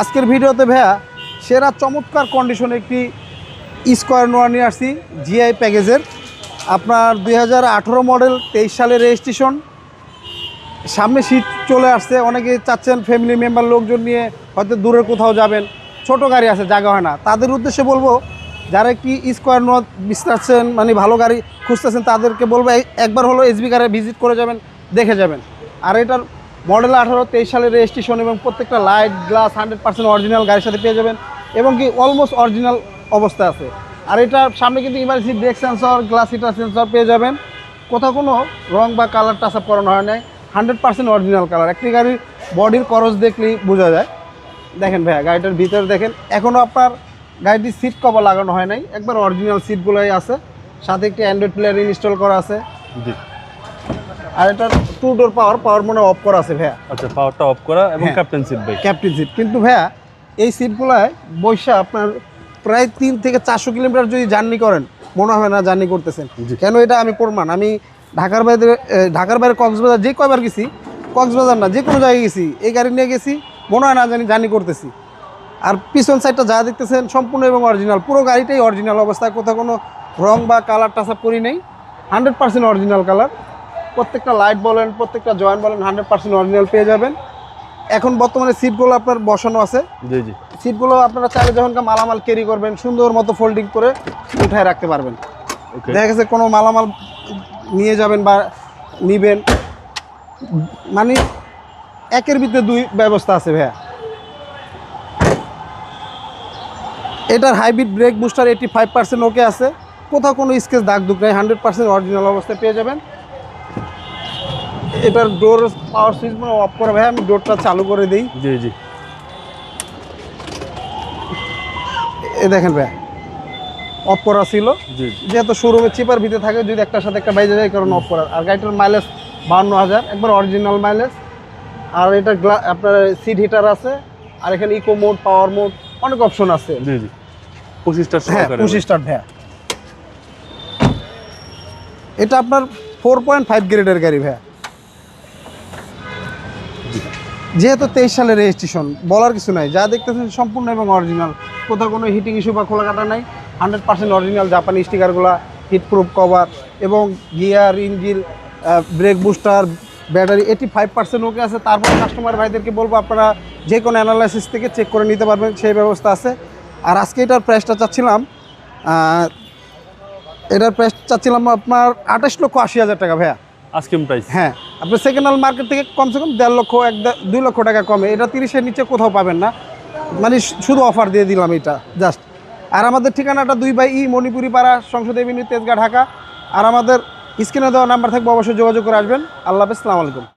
আজকের ভিডিওতে ভাইয়া সেরা চমৎকার কন্ডিশনে একটি স্কোয়ার নোয়া নিয়ে আসছি জিআই প্যাকেজের আপনার দুই হাজার আঠেরো মডেল তেইশ সালের রেজিস্ট্রেশন সামনে শীত চলে আসছে, অনেকে চাচ্ছেন ফ্যামিলি মেম্বার লোকজন নিয়ে হয়তো দূরে কোথাও যাবেন, ছোট গাড়ি আছে, জায়গা হয় না। তাদের উদ্দেশ্যে বলব, যারা কি স্কোয়ার নোয়া বিস্তারছেন মানে ভালো গাড়ি খুঁজতেছেন, তাদেরকে বলব একবার হলো এসবি কারে ভিজিট করে যাবেন, দেখে যাবেন। আর এটার মডেল আঠারো, তেইশ সালের রেজিস্ট্রেশন এবং প্রত্যেকটা light glass hundred percent original গাড়ির সাথে পেয়ে যাবেন এবং কি অলমোস্ট অরিজিনাল অবস্থা আছে। আর এটার সামনে কিন্তু emergency brake sensor glass heater sensor পেয়ে যাবেন। কোথাও কোনো রং বা কালার টাচ আপ করানো হয় নাই। হান্ড্রেড পার্সেন্ট অরিজিনাল কালার একটি গাড়ির বডির করস দেখলেই বোঝা যায়। দেখেন ভাইয়া, গাড়িটার ভিতরে দেখেন এখনও আপনার গাড়িটির সিট কভার লাগানো হয় নাই। একবার অরিজিনাল সিটগুলোই আছে। সাথে একটি অ্যান্ড্রয়েড প্লেয়ার ইনস্টল করা আছে। আর এটা টু ডোর পাওয়ার পাওয়ার মনে অফ করা আছে ভাইয়া। আচ্ছা পাওয়ারটা অফ করা এবং হ্যাঁ। Captain seat bike captain seat কিন্তু ভাইয়া এই সিটগুলায় বৈশা আপনার প্রায় তিন থেকে চারশো কিলোমিটার যদি জার্নি করেন মনে হবে না জার্নি করতেছেন। কেন এটা আমি প্রমাণ? আমি ঢাকার বাইরে ঢাকার বাইরে কক্সবাজার যে কয়বার গেছি কক্সবাজার না যে কোনো জায়গায় গেছি এই গাড়ি নিয়ে গেছি মনে হয় না জানি জার্নি করতেছি। আর পিছন সাইডটা যা দেখতেছেন সম্পূর্ণ এবং অরিজিনাল পুরো গাড়িটাই অরিজিনাল অবস্থায় কোথাও কোনো রং বা কালার টাচ আপ করি নেই। হান্ড্রেড পার্সেন্ট অরিজিনাল কালার প্রত্যেকটা লাইট বলেন প্রত্যেকটা জয়েন্ট বলেন হান্ড্রেড পার্সেন্ট অরিজিনাল পেয়ে যাবেন। এখন বর্তমানে সিটগুলো আপনার বসানো আছে। জি জি। সিটগুলো আপনারা চাইলে যখন মালামাল ক্যারি করবেন সুন্দর মতো ফোল্ডিং করে উঠায় রাখতে পারবেন। দেখা গেছে কোনো মালামাল নিয়ে যাবেন বা নিবেন। মানে একের ভিতরে দুই ব্যবস্থা আছে ভাইয়া। এটার hybrid brake booster eighty five percent okay আছে। কোথাও কোনো স্কেচ দাগ দুগ নেই হান্ড্রেড পার্সেন্ট অরিজিনাল অবস্থায় পেয়ে যাবেন। এটার ডোর পাওয়ার সুইচ মানে অফ করে। ভাই আমি ডোরটা চালু করে দিই। জি জি। এ দেখেন ভাই অফ করা ছিল। জি যেহেতু শোরুমে চিপার ভিতরে থাকে যদি একটার সাথে একটা বাইরে যায় কারণ অফ করা। আর গাড়িটার মাইলেজ বাহান্ন হাজার একবার অরিজিনাল মাইলেজ আর এটা গ্লা আপনার সিট হিটার আছে আর এখানে ইকো মোড পাওয়ার মোড অনেক অপশন আছে। জি জি। পঁচিশটা হ্যাঁ সহকারে পঁচিশ স্টার ভ্যা এটা আপনার ফোর পয়েন্ট ফাইভ গ্রেডের গাড়ি ভ্যা যেহেতু তেইশ সালের রেজিস্ট্রেশন বলার কিছু নাই। যা দেখতেছেন সম্পূর্ণ এবং অরিজিনাল কোথাও কোনো হিটিং ইস্যু বা খোলা কাটা নাই। হান্ড্রেড পার্সেন্ট অরিজিনাল জাপানি স্টিকারগুলো হিট প্রুফ কভার এবং gear engine brake booster battery eighty five percent okay আছে। তারপর কাস্টমার ভাইদেরকে বলব, আপনারা যে কোনো অ্যানালাইসিস থেকে চেক করে নিতে পারবেন, সেই ব্যবস্থা আছে। আর আজকে এটার প্রাইসটা চাচ্ছিলাম এটার প্রাইস চাচ্ছিলাম আপনার আঠাশ লক্ষ আশি হাজার টাকা ভাইয়া। আজকিম প্রাইস হ্যাঁ আপনার সেকেন্ড হ্যান্ড মার্কেট থেকে কমসে কম দেড় লক্ষ, এক দুই লক্ষ টাকা কমে। এটা তিরিশের নিচে কোথাও পাবেন না। মানে শুধু অফার দিয়ে দিলাম এটা জাস্ট আর আমাদের ঠিকানাটা দুই বাই ই মণিপুরি পাড়া সংসদ এভিনিউ তেজগাঁ, ঢাকা। আর আমাদের স্ক্রিনে দেওয়া নাম্বার থাকবে, অবশ্যই যোগাযোগ করে আসবেন। আল্লাহ হাফিজ আলাইকুম।